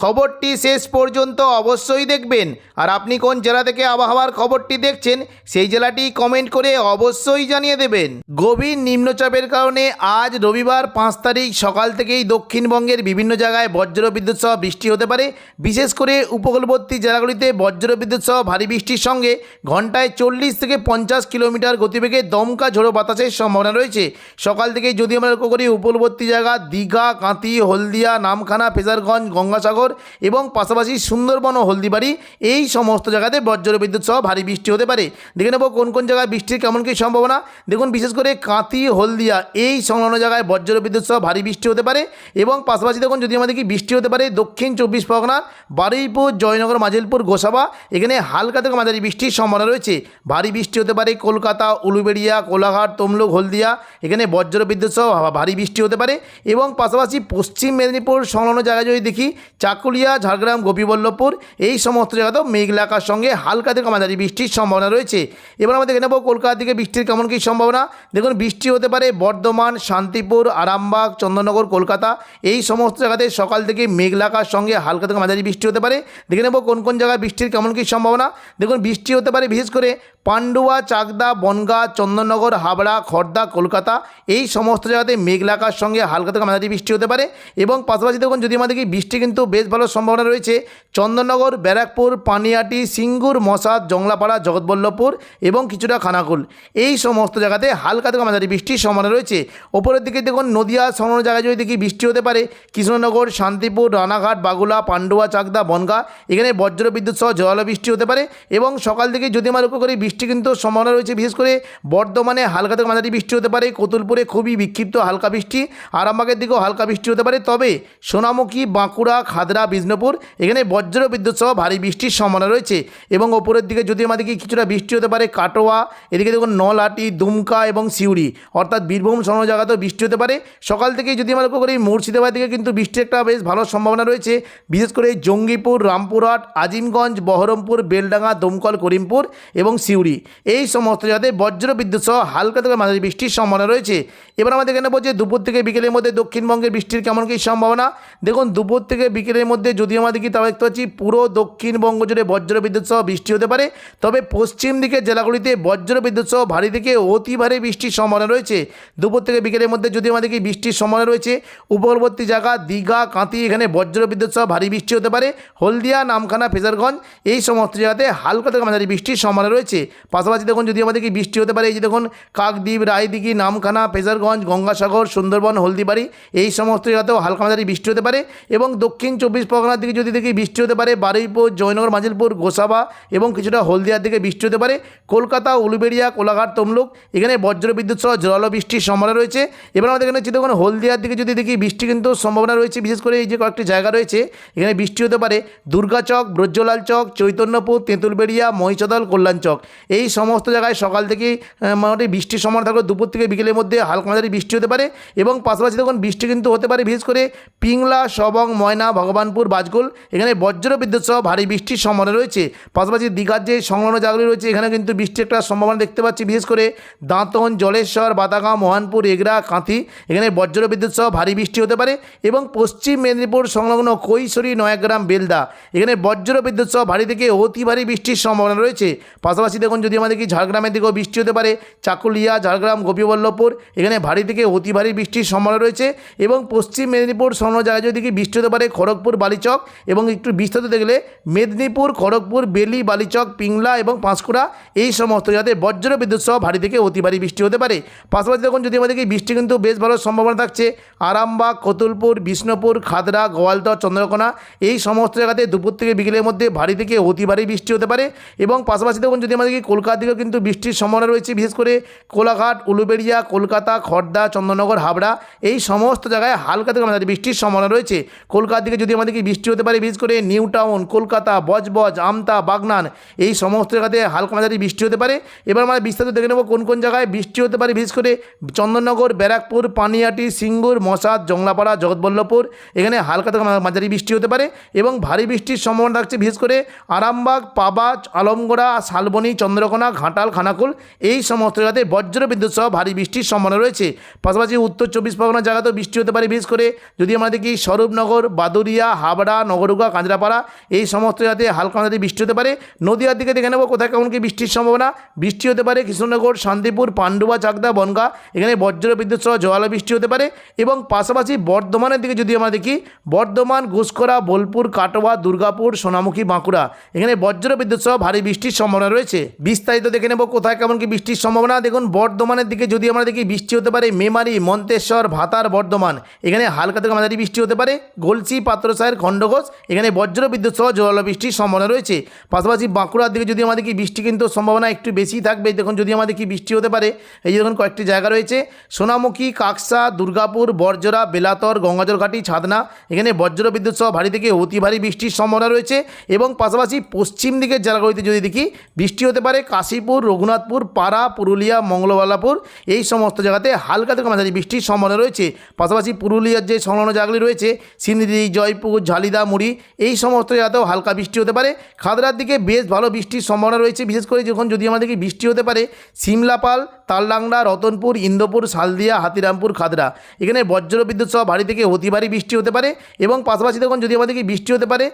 খবরটি শেষ পর্যন্ত অবশ্যই দেখবেন। আর আপনি কোন জেলা থেকে আবহাওয়ার খবরটি দেখছেন, সেই জেলাটি কমেন্ট করে অবশ্যই জানিয়ে দেবেন। গভীর নিম্নচাপের কারণে আজ রবিবার পাঁচ তারিখ সকাল থেকেই দক্ষিণবঙ্গের বিভিন্ন জায়গায় বজ্র বিদ্যুৎ সহ বৃষ্টি হতে পারে। বিশেষ করে উপকূলবর্তী জেলাগুলিতে বজ্র বিদ্যুৎ সহ ভারী বৃষ্টির সঙ্গে ঘন্টায় চল্লিশ থেকে পঞ্চাশ কিলোমিটার গতিবেগে দমকা ঝোড়ো বাতাসের সম্ভাবনা রয়েছে। সকাল থেকে যদি আমরা লক্ষ্য করি, উপকূলবর্তী জায়গা দীঘা কাঁতি হলদিয়া, নামখানা, ফেজারগঞ্জ, গঙ্গাসাগর এবং পাশাপাশি সুন্দরবন ও হলদিবাড়ি, এই সমস্ত জায়গাতে বজ্র বিদ্যুৎ সহ ভারী বৃষ্টি হতে পারে। দেখে নেব কোন কোন জায়গায় বৃষ্টির কেমন কী সম্ভাবনা। দেখুন, বিশেষ করে কাঁতি হলদিয়া, এই সংলগ্ন জায়গায় বজ্র বিদ্যুৎ সহ ভারী বৃষ্টি হতে পারে এবং পাশাপাশি দেখুন, যদি আমাদের কি বৃষ্টি হতে পারে, দক্ষিণ চব্বিশ পরগনা, বারুইপুর, জয়নগর মাজিলপুর গোসাবা, এখানে হালকা থেকে মাঝারি বৃষ্টির সম্ভাবনা রয়েছে। ভারী বৃষ্টি হতে পারে কলকাতা, উলুবেড়িয়া, কোলাঘাট, তমলুক, হলদিয়া, এখানে বজ্র বিদ্যুৎ সহ ভারী বৃষ্টি হতে পারে এবং পাশাপাশি পশ্চিম মেদিনীপুর সংলগ্ন জায়গায় যদি দেখি চাকুলিয়া ঝাড়গ্রাম, গোপীবল্লভপুর, এই সমস্ত জায়গাতেও মেঘলাকার সঙ্গে হালকা থেকে মাঝারি বৃষ্টির সম্ভাবনা রয়েছে। এবার আমরা দেখে নেব কলকাতা থেকে বৃষ্টির কেমন কী সম্ভাবনা। দেখুন, বৃষ্টি হতে পারে বর্ধমান, শান্তিপুর, আরামবাগ চন্দননগর কলকাতা। এই সমস্ত জায়গাতে সকাল থেকে মেঘলাকার সঙ্গে হালকা থেকে মাঝারি বৃষ্টি হতে পারে। দেখে নেব কোন কোন জায়গায় বৃষ্টির কেমন কী সম্ভাবনা। দেখুন, বৃষ্টি হতে পারে বিশেষ করে পান্ডুয়া, চাকদা, বনগাঁ চন্দননগর হাবড়া, খর্দা, কলকাতা। এই সমস্ত জায়গাতে মেঘলাকার সঙ্গে হালকা থেকে মাঝারি বৃষ্টি হতে পারে। এবং পাশাপাশি দেখুন, যদি আমাদের কি বৃষ্টি কিন্তু বেশ ভালো সম্ভাবনা রয়েছে। চন্দননগর, ব্যারাকপুর, পানিয়াটি, সিঙ্গুর, মশাদ, জংলাপাড়া, জগৎবল্লভপুর এবং কিছুটা খানাকুল। এই সমস্ত জায়গাতে হালকা থেকে মাঝারি বৃষ্টির সম্ভাবনা রয়েছে। ওপরের দিকে দেখুন, নদিয়া, সংলগ্ন জায়গায় যদি দেখি বৃষ্টি হতে পারে, কৃষ্ণনগর, শান্তিপুর, রানাঘাট, বাগুলা, পান্ডুয়া, চাকদা, বনগা, এখানে বজ্র বিদ্যুৎ সহ জল বৃষ্টি হতে পারে এবং সকাল থেকে যদি আমরা লক্ষ্য করি, বৃষ্টি কিন্তু সম্ভাবনা রয়েছে, বিশেষ করে বর্ধমানে হালকা থেকে মাঝারি বৃষ্টি হতে পারে, কতুলপুরে খুবই বিক্ষিপ্ত হালকা বৃষ্টি, আরামবাগের দিকেও হালকা বৃষ্টি হতে পারে। তবে সোনামুখী, বাঁকুড়া, খাদরা বিষ্ণুপুর, এখানে বজ্র বিদ্যুৎ সহ ভারী বৃষ্টির সম্ভাবনা রয়েছে। এবং ওপরের দিকে যদি আমাদেরকে কিছুটা বৃষ্টি হতে পারে, কাটোয়া, এদিকে দেখুন নলাটি দুমকা এবং সিউড়ি। অর্থাৎ বীরভূম সংলগ্ন জায়গাতেও বৃষ্টি হতে পারে। সকাল থেকে যদি আমরা লক্ষ্য করি, মুর্শিদাবাদ দিকে কিন্তু বৃষ্টির একটা বেশ ভালো সম্ভাবনা রয়েছে। বিশেষ করে জঙ্গিপুর, রামপুরহাট, আজিমগঞ্জ, বহরমপুর, বেলডাঙ্গা, দমকল, করিমপুর এবং সিউড়ি। এই সমস্ত জায়গাতে বজ্র বিদ্যুৎ সহ হালকা থেকে মাঝারি বৃষ্টির সম্ভাবনা রয়েছে। এবার আমাদের এখানে বলছে, দুপুর থেকে বিকেলের মধ্যে দক্ষিণবঙ্গের বৃষ্টির কেমন কী সম্ভাবনা? দেখুন, দুপুর থেকে বিকেলের মধ্যে যদি আমরা দেখি তাহলে দেখতে পাচ্ছি, পুরো দক্ষিণবঙ্গ জুড়ে বজ্র বিদ্যুৎ সহ বৃষ্টি হতে পারে। তবে পশ্চিম দিকের জেলাগুলিতে বজ্র বিদ্যুৎ সহ ভারী থেকে অতি ভারী বৃষ্টির সম্ভাবনা রয়েছে। দুপুর থেকে বিকেলের মধ্যে যদি আমাদের কি বৃষ্টির সম্ভাবনা রয়েছে, উপকূলবর্তী জায়গা, দীঘা কাঁতি এখানে বজ্র বিদ্যুৎ সহ ভারী বৃষ্টি হতে পারে। হলদিয়া, নামখানা, ফেজারগঞ্জ, এই সমস্ত জায়গাতে হালকা থেকে মাঝারি বৃষ্টির সম্ভাবনা রয়েছে। পাশাপাশি দেখুন যদি আমাদের কি বৃষ্টি হতে পারে, এই যে দেখুন, কাকদ্বীপ, রায়দিঘি, নামখানা, ফেজারগঞ্জ, গঙ্গাসাগর, সুন্দরবন, হলদিবাড়ি, এই সমস্ত জায়গাতেও হালকা মাঝারি বৃষ্টি হতে পারে। এবং দক্ষিণ চব্বিশ পরগনার দিকে যদি দেখি বৃষ্টি হতে পারে বারুইপুর জয়নগর মাজিলপুর গোসাবা এবং কিছুটা হলদিয়ার দিকে বৃষ্টি হতে পারে। কলকাতা উলুবেড়িয়া কোলাঘাট তমলুক এখানে বজ্র বিদ্যুৎ সহ জল বৃষ্টির সম্ভাবনা রয়েছে। এবার আমাদের এখানে দেখুন হলদিয়ার দিকে যদি দেখি বৃষ্টি কিন্তু সম্ভাবনা রয়েছে বিশেষ করে এই যে কয়েকটি জায়গা রয়েছে এখানে বৃষ্টি হতে পারে। দুর্গাচক ব্রজলাল চক চৈতন্যপুর তেঁতুলবেড়িয়া মহিষাদল কল্যাণ চক এই সমস্ত জায়গায় সকাল আহ, মোটামুটি বৃষ্টির সম্ভাবনা থাকলে দুপুর থেকে বিকেলের মধ্যে হালকা মাঝারি বৃষ্টি হতে পারে এবং পাশাপাশি দেখুন বৃষ্টি কিন্তু হতে পারে বিশেষ করে পিংলা সবং ময়না ভগবানপুর বাজকুল এখানে বজ্র বিদ্যুৎ সহ ভারী বৃষ্টির সম্ভাবনা রয়েছে। পাশাপাশি দীঘার যে সংলগ্ন জায়গাগুলি রয়েছে এখানে কিন্তু বৃষ্টির একটা সম্ভাবনা দেখতে পাচ্ছি। বিশেষ করে দাঁতন জলেশ্বর বাতাগাঁ মোহনপুর, এগরা, কাঁথি, এখানে বজ্র বিদ্যুৎ সহ ভারী বৃষ্টি হতে পারে। এবং পশ্চিম মেদিনীপুর সংলগ্ন কৈশোরী, নয়াগ্রাম, বেলদা, এখানে বজ্র বিদ্যুৎ সহ ভারী থেকে অতি ভারী বৃষ্টির সম্ভাবনা রয়েছে। পাশাপাশি দেখুন, যদি আমাদের কি ঝাড়গ্রামের দিকেও বৃষ্টি হতে পারে, চাকুলিয়া, ঝাড়গ্রাম, গোপীবল্লভপুর, এখানে ভারী থেকে অতি ভারী বৃষ্টির সম্ভাবনা রয়েছে। এবং পশ্চিম মেদিনীপুর সংলগ্ন জায়গায় যদি কি বৃষ্টি হতে পারে, খড়গপুর বালিচক এবং একটু বিস্তৃত দেখলে মেদিনীপুর, খড়গপুর, বেলি, বালিচক, পিংলা এবং পাঁশকুড়া এই সমস্ত জায়গাতে বজ্র বিদ্যুৎ সহ ভারী থেকে অতি ভারী বৃষ্টি হতে পারে। পাশাপাশি দেখুন, যদি আমাদের কি বৃষ্টি কিন্তু বেশ ভালো সম্ভাবনা থাকছে, আরামবাগ, কতুলপুর, বিষ্ণুপুর, খাদরা, গোয়ালদহ, চন্দ্রকোনা এই সমস্ত জায়গাতে দুপুর থেকে বিকেলের মধ্যে ভারী থেকে অতি ভারী বৃষ্টি হতে পারে এবং পাশাপাশি দেখুন, যদি আমাদের কি কলকাতা দিকেও কিন্তু বৃষ্টির সম্ভাবনা রয়েছে, বিশেষ করে কোলাঘাট, উলুবেড়িয়া, কলকাতা, খড়দা চন্দননগর হাবড়া এই সমস্ত জায়গায় হালকা থেকে মাঝারি বৃষ্টির সম্ভাবনা রয়েছে। কলকাতার দিকে যদি আমাদেরকে বৃষ্টি হতে পারে, বিশেষ করে নিউ টাউন, কলকাতা, বজবজ, আমতা, বাগনান, এই সমস্ত জায়গাতে হালকা মাঝারি বৃষ্টি হতে পারে। এবার আমরা বিস্তারিত দেখে নেব কোন কোন জায়গায় বৃষ্টি হতে পারে, বিশেষ করে চন্দননগর, ব্যারাকপুর, পানিয়াটি, সিঙ্গুর, মশাদ, জংলাপাড়া, জগৎবল্লভপুর। এখানে হালকা থেকে মাঝারি বৃষ্টি হতে পারে এবং ভারী বৃষ্টির সম্ভাবনা থাকছে, বিশেষ করে আরামবাগ পাবা আলমগোড়া, শালবনি, চন্দ্রকোনা, ঘাটাল, খানাকুল। এই সমস্ত জায়গাতে বজ্র বিদ্যুৎ সহ ভারী বৃষ্টির সম্ভাবনা রয়েছে। পাশাপাশি উত্তর চব্বিশ পরগনা জায়গাতেও বৃষ্টি হতে পারে, বিশেষ করে যদি আমরা দেখি স্বরূপনগর, বাদুরিয়া হাবড়া, নগরুগা, কাঁচরাপাড়া, এই সমস্ত জায়গাতে হালকা মাঝারি বৃষ্টি হতে পারে। নদীয়ার দিকে দেখে নেব কোথায় কেমন কি বৃষ্টির সম্ভাবনা। বৃষ্টি হতে পারে কৃষ্ণনগর, শান্তিপুর, পান্ডুয়া, চাকদা, বনগা। এখানে বজ্র, বিদ্যুৎ সহ জোয়ালা বৃষ্টি হতে পারে এবং পাশাপাশি বর্ধমানের দিকে যদি আমরা দেখি, বর্ধমান ঘুষকরা বোলপুর, কাটোয়া, দুর্গাপুর, সোনামুখী, বাঁকুড়া। এখানে বজ্র, বিদ্যুৎ সহ ভারী বৃষ্টির সম্ভাবনা রয়েছে। বিস্তারিত দেখে নেব কোথায় কেমন কি বৃষ্টির সম্ভাবনা। দেখুন, বর্ধমানের দিকে যদি আমরা দেখি, বৃষ্টি হতে পারে মেমারি, মন্তেশ্বর, ভাতার বর্ধমান। এখানে হালকা থেকে মাঝারি বৃষ্টি হতে পারে। গলসি পাত্রসায়ের খণ্ডঘোষ, এখানে বজ্র বিদ্যুৎ সহ জল বৃষ্টির সম্ভাবনা রয়েছে। পাশাপাশি বাঁকুড়ার দিকে যদি আমাদের কি বৃষ্টি কিন্তু সম্ভাবনা একটু বেশি থাকবে দেখুন যদি আমাদের কি বৃষ্টি হতে পারে, এই দেখুন কয়েকটি জায়গা রয়েছে। সোনামুখী, কাকসা, দুর্গাপুর বরজরা বেলাতর, গঙ্গাজলঘাটি ছাদনা এখানে বজ্র বিদ্যুৎ সহ ভারী থেকে অতি ভারী বৃষ্টির সম্ভাবনা রয়েছে এবং পাশাপাশি পশ্চিম দিকের জেলাগুলিতে যদি দেখি বৃষ্টি হতে পারে, কাশীপুর, রঘুনাথপুর, পাড়া, পুরুলিয়া, মঙ্গলবালাপুর, এই সমস্ত জায়গাতে হালকা থেকে মাঝারি বৃষ্টির সম্ভাবনা রয়েছে। পাশাপাশি পুরুলিয়ার যে সংলগ্ন জায়গাগুলি রয়েছে সিন্দি জয়পুর ঝালিদা, মুড়ি, এই সমস্ত জায়গাতেও হালকা বৃষ্টি হতে পারে। খাদরার দিকে বেশ ভালো বৃষ্টির সম্ভাবনা রয়েছে। বিশেষ করে যখন যদি আমাদেরকে বৃষ্টি হতে পারে সিমলাপাল তালডাংরা, রতনপুর, ইন্দোপুর সালদিয়া হাতিরামপুর, খাদরা। এখানে বজ্র বিদ্যুৎ সহ ভারী থেকে অতি ভারী বৃষ্টি হতে পারে এবং পাশাপাশি তখন যদি আমাদেরকে বৃষ্টি হতে পারে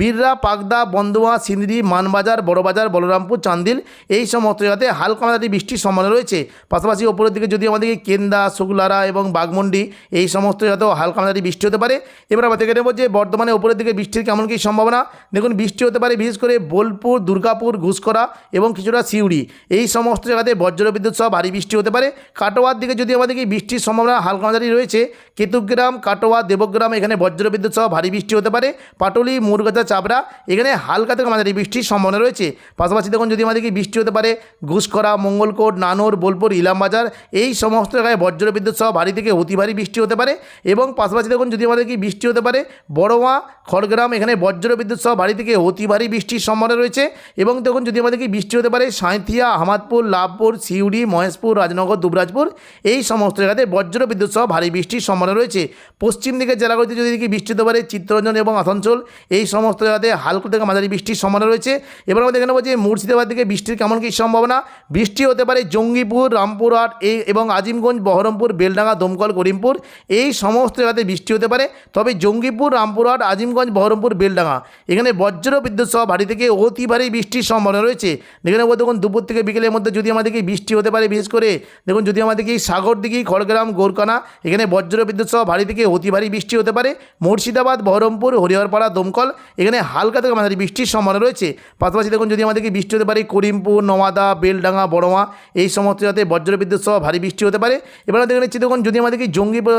বীররা পাগদা বন্দুয়া সিন্দি মানবাজার, বড়বাজার, বলরামপুর, চান্দিল, এই সমস্ত জায়গাতে হালকা মাঝারি বৃষ্টির সম্ভাবনা রয়েছে। পাশাপাশি ওপরের দিকে যদি আমাদেরকে কেন্দা, শুকলারা এবং বাগমন্ডি এই সমস্ত জায়গাতেও হালকা মাঝারি বৃষ্টি হতে পারে। এবার আমরা নেব যে বর্তমানে ওপরের দিকে বৃষ্টির কেমন কী সম্ভাবনা, দেখুন বৃষ্টি হতে পারে বিশেষ করে বোলপুর, দুর্গাপুর ঘুষকরা এবং কিছুটা সিউড়ি। এই সমস্ত জায়গাতে বজ্র বিদ্যুৎ সহ ভারী বৃষ্টি হতে পারে। কাটোয়ার দিকে যদি আমাদেরকে বৃষ্টির সম্ভাবনা হালকা মাঝারি রয়েছে, কেতুগ্রাম, কাটোয়া, দেবগ্রাম এখানে বজ্র বিদ্যুৎ সহ ভারী বৃষ্টি হতে পারে। পাটুলি, মুরগাছা চাবড়া এখানে হালকা থেকে মাঝারি বৃষ্টির সম্ভাবনা রয়েছে। পাশাপাশি দেখুন যদি আমাদেরকে বৃষ্টি হতে পারে ঘুষকরা মঙ্গলকোট, নানোর, বোলপুর, ইলামবাজার, এই সমস্ত জায়গায় বজ্র বিদ্যুৎ সহ ভারী থেকে অতি ভারী বৃষ্টি হতে পারে। এবং পাশাপাশি দেখুন যদি আমাদেরকে বৃষ্টি হতে পারে বড়োয়া, খড়গ্রাম, এখানে বজ্র বিদ্যুৎ সহ ভারী থেকে অতি ভারী বৃষ্টির সম্ভাবনা রয়েছে। এবং দেখুন, যদি আমাদেরকে বৃষ্টি হতে পারে সাঁথিয়া আহমাদপুর, লাভপুর, সিউড়ি, মহেশপুর, রাজনগর, দুবরাজপুর, এই সমস্ত জায়গাতে বজ্র বিদ্যুৎ সহ ভারী বৃষ্টির সম্ভাবনা রয়েছে। পশ্চিম দিকের জেলাগুলিতে যদি দেখি বৃষ্টি হতে পারে, চিত্তরঞ্জন এবং আসানসোল, এই সমস্ত জায়গাতে হালকা থেকে মাঝারি বৃষ্টির সম্ভাবনা রয়েছে। এবার আমরা দেখে যে মুর্শিদাবাদ থেকে বৃষ্টির কেমন কী সম্ভাবনা। বৃষ্টি হতে পারে জঙ্গিপুর, রামপুরহাট এই এবং আজিমগঞ্জ, বহরমপুর, বেলডাঙ্গা, দমকল, করিমপুর, এই সমস্ত জায়গাতে বৃষ্টি হতে পারে। তবে জঙ্গিপুর রামপুরহাট, আজিমগঞ্জ, বহরমপুর, বেলডাঙ্গা। এখানে বজ্র বিদ্যুৎ সহ ভারী থেকে অতি ভারী বৃষ্টির সম্ভাবনা রয়েছে। দেখে নেব দেখুন দুপুর থেকে বিকেলের মধ্যে যদি আমাদেরকে বৃষ্টি হতে পারে, বিশেষ করে দেখুন যদি আমাদেরকে সাগর দিঘি, খড়গ্রাম গোরকানা এখানে বজ্র বিদ্যুৎ সহ ভারী থেকে অতি ভারী বৃষ্টি হতে পারে। মুর্শিদাবাদ, বহরমপুর, হরিহরপাড়া, দমকল, এখানে হালকা থেকে মাঝারি বৃষ্টির সম্ভাবনা রয়েছে। পাশাপাশি দেখুন যদি আমাদেরকে বৃষ্টি হতে পারে, করিমপুর, নওয়াদা, বেলডাঙ্গা বড়মা এই সমস্ত যাতে বজ্র বিদ্যুৎ সহ ভারী বৃষ্টি হতে পারে। এবার দেখে নিচ্ছি দেখুন যদি আমাদেরকে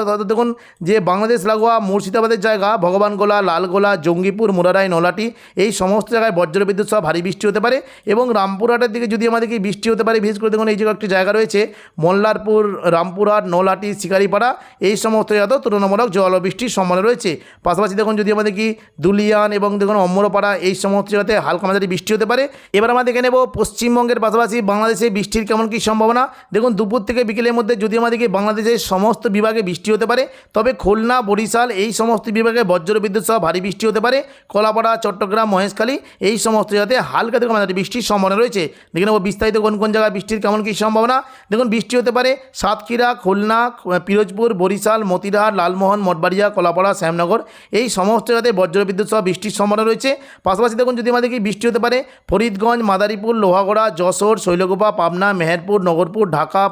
অর্থাৎ দেখুন যে বাংলাদেশ, লাগোয়া, মুর্শিদাবাদের জায়গা ভগবানগোলা লালগোলা জঙ্গিপুর, মুরারাই, নলাটি, এই সমস্ত জায়গায় বজ্র বিদ্যুৎ সহ ভারী বৃষ্টি হতে পারে এবং রামপুরহাটের দিকে যদি আমাদেরকে বৃষ্টি হতে পারে, বিশেষ করে দেখুন এই যে একটি জায়গা রয়েছে, মল্লারপুর, রামপুরহাট, নলাটি, শিকারিপাড়া, এই সমস্ত জায়গাতেও তুলনামূলক জল বৃষ্টির সম্ভাবনা রয়েছে। পাশাপাশি দেখুন যদি আমাদের কি দুলিয়ান এবং দেখুন অম্বরপাড়া এই সমস্ত জায়গাতে হালকা মাঝারি বৃষ্টি হতে পারে। এবার আমরা দেখে নেব পশ্চিমবঙ্গের পাশাপাশি বাংলাদেশে বৃষ্টির কেমন কী সম্ভাবনা। দেখুন দুপুর থেকে বিকেলের মধ্যে যদি আমাদেরকে বাংলাদেশের সমস্ত বিভাগে বৃষ্টি হতে পারে, তবে খুলনা, বরিশাল এই সমস্ত বিভাগে বজ্র বিদ্যুৎ সহ ভারী বৃষ্টি হতে পারে। কলাপাড়া, চট্টগ্রাম, মহেশখালী এই সমস্ত জায়গাতে হালকা থেকে মাঝারি বৃষ্টির সম্ভাবনা রয়েছে। দেখে নেব বিস্তারিত কোন কোন জায়গায় বৃষ্টির কেমন কী সম্ভাবনা। দেখুন, বৃষ্টি হতে পারে সাতক্ষীরা, খুলনা পিরোজপুর, বরিশাল মতিরহাট লালমোহন, মঠবাড়িয়া, কলাপাড়া, শ্যামনগর। এই সমস্ত জায়গাতে বজ্রবিদ্যুৎ সহ বৃষ্টির সম্ভাবনা রয়েছে। পাশাপাশি দেখুন, যদি আমাদেরকে বৃষ্টি হতে পারে, ফরিদগঞ্জ, মাদারীপুর, লোহাগড়া, যশোর শৈলগোপা পাবনা, মেহেরপুর, নগরপুর, ঢাকা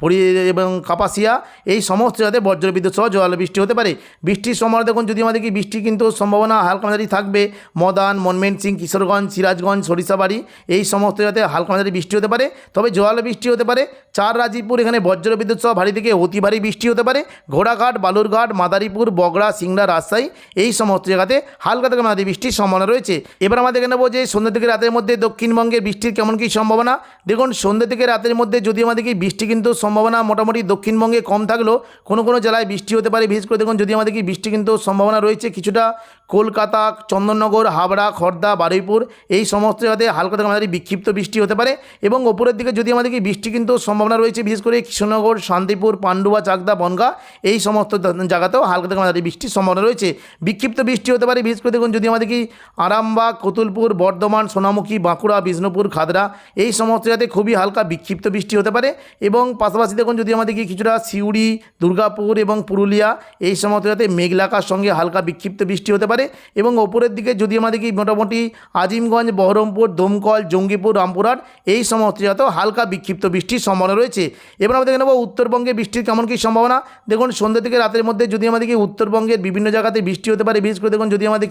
পরি এবং কাপাসিয়া, এই সমস্ত জায়গাতে বজ্রবিদ্যুৎ সহ জল বৃষ্টি হতে পারে। বৃষ্টির সম্ভাবনা দেখুন, যদি আমাদের কি বৃষ্টি কিন্তু সম্ভাবনা হালকা মাঝারি থাকবে, মদান মনমেন সিং কিশোরগঞ্জ, সিরাজগঞ্জ, সরিষাবাড়ি, এই সমস্ত জায়গাতে হালকা মাঝারি বৃষ্টি হতে পারে। তবে জল বৃষ্টি হতে পারে। চার রাজীবপুর, এখানে বজ্রবিদ্যুৎ সহ ভারী থেকে অতি ভারী বৃষ্টি হতে পারে। ঘোড়াঘাট, বালুরঘাট, মাদারীপুর, বগড়া, সিংড়া, রাজশাহী, এই সমস্ত জায়গাতে হালকা থেকে মাঝারি বৃষ্টির সম্ভাবনা রয়েছে। এবার আমাদের এখানে নেব যে সন্ধ্যা থেকে রাতের মধ্যে দক্ষিণবঙ্গে বৃষ্টির কেমন কী সম্ভাবনা। দেখুন, সন্ধ্যা থেকে রাতের মধ্যে যদি আমাদের কি বৃষ্টি কিন্তু সম্ভাবনা মোটামুটি দক্ষিণবঙ্গে কম থাকলেও কোনো কোনো জেলায় বৃষ্টি হতে পারে। বিশেষ করে দেখুন, যদি আমাদের কি বৃষ্টি কিন্তু সম্ভাবনা রয়েছে, কিছুটা কলকাতা, চন্দননগর, হাবড়া খড়দা বারুইপুর এই সমস্ত জায়গাতে হালকা থেকে মাঝারি বিক্ষিপ্ত বৃষ্টি হতে পারে এবং ওপরের দিকে যদি আমাদের কি বৃষ্টি কিন্তু সম্ভাবনা রয়েছে, বিশেষ করে কৃষ্ণনগর, শান্তিপুর, পান্ডুয়া, চাকদা, বনগা এই সমস্ত জায়গাতেও হালকা থেকে মাঝারি বৃষ্টির সম্ভাবনা রয়েছে। বিক্ষিপ্ত বৃষ্টি হতে পারে, বিশেষ করে দেখুন যদি আমাদের কি আরামবাগ, কতুলপুর, বর্ধমান, সোনামুখী, বাঁকুড়া, বিষ্ণুপুর, খাদরা এই সমস্ত জায়গাতে খুবই হালকা বিক্ষিপ্ত বৃষ্টি হতে পারে এবং পাশাপাশি দেখুন যদি আমাদের কি কিছুটা সিউড়ি, দুর্গাপুর এবং পুরুলিয়া এই সমস্ত জায়গাতে মেঘলাকার সঙ্গে হালকা বিক্ষিপ্ত বৃষ্টি হতে পারে। এবং ওপরের দিকে যদি আমাদের কি মোটামুটি আজিমগঞ্জ, বহরমপুর, দমকল, জঙ্গিপুর, রামপুরহাট এই সমস্ত হালকা বিক্ষিপ্ত বৃষ্টির সম্ভাবনা রয়েছে। এবার আমরা দেখে নেব উত্তরবঙ্গে বৃষ্টির কেমন কী সম্ভাবনা। দেখুন, সন্ধ্যা থেকে রাতের মধ্যে যদি আমাদের কি উত্তরবঙ্গের বিভিন্ন জায়গাতে বৃষ্টি হতে পারে, বিশেষ করে দেখুন যদি আমাদের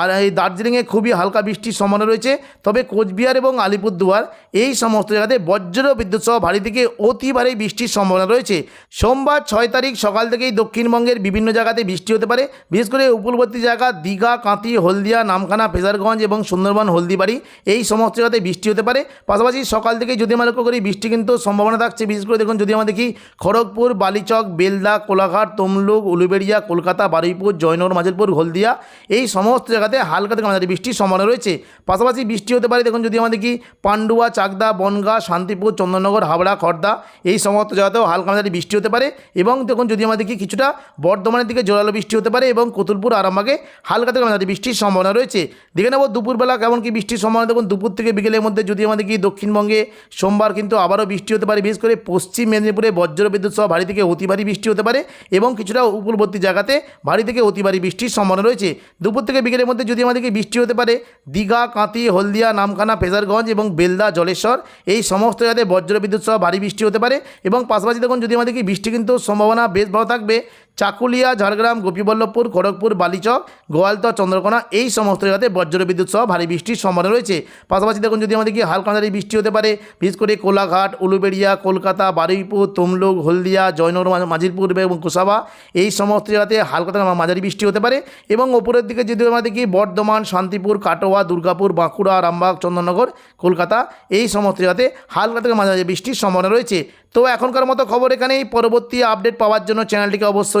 আর এই দার্জিলিংয়ে খুবই হালকা বৃষ্টির সম্ভাবনা রয়েছে, তবে কোচবিহার এবং আলিপুরদুয়ার এই সমস্ত জায়গাতে বজ্র বিদ্যুৎ সহ ভারী থেকে অতি ভারী বৃষ্টির সম্ভাবনা রয়েছে। সোমবার ছয় তারিখ সকাল থেকেই দক্ষিণবঙ্গের বিভিন্ন জায়গাতে বৃষ্টি হতে পারে, বিশেষ করে উপকূলবর্তী জায়গা দীঘা কাঁতি হলদিয়া, নামখানা, ফেজারগঞ্জ এবং সুন্দরবন, হলদিবাড়ি এই সমস্ত জায়গাতে বৃষ্টি হতে পারে। পাশাপাশি সকাল থেকে যদি আমরা লক্ষ্য করি, বৃষ্টি কিন্তু সম্ভাবনা থাকছে। বিশেষ করে দেখুন, যদি আমরা দেখি, খড়গপুর, বালিচক, বেলদা, কোলাঘাট, তমলুক, উলুবেড়িয়া, কলকাতা, বারুইপুর, জয়নগর মাজিলপুর হলদিয়া, এই সমস্ত জায়গাতে হালকা থেকে মাঝারি বৃষ্টির সম্ভাবনা রয়েছে। পাশাপাশি বৃষ্টি হতে পারে, দেখুন, যদি আমাদের দেখি, পান্ডুয়া, চাকদা, বনগা, শান্তিপুর, চন্দননগর, হাবড়া খড়দা এই সমস্ত জায়গাতেও হালকা মাঝারি বৃষ্টি হতে পারে। এবং দেখুন, যদি আমরা দেখি, কিছুটা বর্ধমানের দিকে জোরালো বৃষ্টি হতে পারে এবং কতুলপুর, আরামবাগে হালকা থেকে মাঝারি বৃষ্টির সম্ভাবনা রয়েছে। দেখে নেব দুপুরবেলা কেমন কি বৃষ্টির সম্ভাবনা। দেখুন, দুপুর থেকে বিকেলের মধ্যে যদি আমাদের কি দক্ষিণবঙ্গে সোমবার কিন্তু আবারও বৃষ্টি হতে পারে, বিশেষ করে পশ্চিম মেদিনীপুরে বজ্র বিদ্যুৎ সহ ভারী থেকে অতি ভারী বৃষ্টি হতে পারে এবং কিছুটা উপকূলবর্তী জায়গাতে ভারী থেকে অতি ভারী বৃষ্টির সম্ভাবনা রয়েছে। দুপুর থেকে বিকেলের মধ্যে যদি আমাদেরকে বৃষ্টি হতে পারে, দীঘা কাঁতি হলদিয়া, নামখানা, ফেজারগঞ্জ এবং বেলদা, জলেশ্বর, এই সমস্ত জায়গাতে বজ্র বিদ্যুৎ সহ ভারী বৃষ্টি হতে পারে এবং পাশাপাশি দেখুন, যদি আমাদেরকে বৃষ্টি কিন্তু সম্ভাবনা বেশ ভালো থাকবে চাকুলিয়া, ঝাড়গ্রাম, গোপীবল্লভপুর, খড়গপুর, বালিচক, গোয়ালতর, চন্দ্রকোনা এই সমস্ত জায়গাতে বজ্র বিদ্যুৎ সহ ভারী বৃষ্টির সম্ভাবনা রয়েছে। পাশাপাশি দেখুন, যদি আমাদের কি হালকা মাঝারি বৃষ্টি হতে পারে, বিশেষ করে কোলাঘাট, উলুবেড়িয়া, কলকাতা, বারুইপুর, তমলুক, হলদিয়া, জয়নগর মাঝিরপুর এবং কুসাবা এই সমস্ত জায়গাতে হালকা থেকে মাঝারি বৃষ্টি হতে পারে এবং ওপরের দিকে যদি আমাদের কি বর্ধমান, শান্তিপুর, কাটোয়া, দুর্গাপুর, বাঁকুড়া, রামবাগ, চন্দননগর, কলকাতা এই সমস্ত জায়গাতে হালকা থেকে মাঝারি বৃষ্টির সম্ভাবনা রয়েছে। তো এখনকার মতো খবর এখানেই। পরবর্তী আপডেট পাওয়ার জন্য চ্যানেলটিকে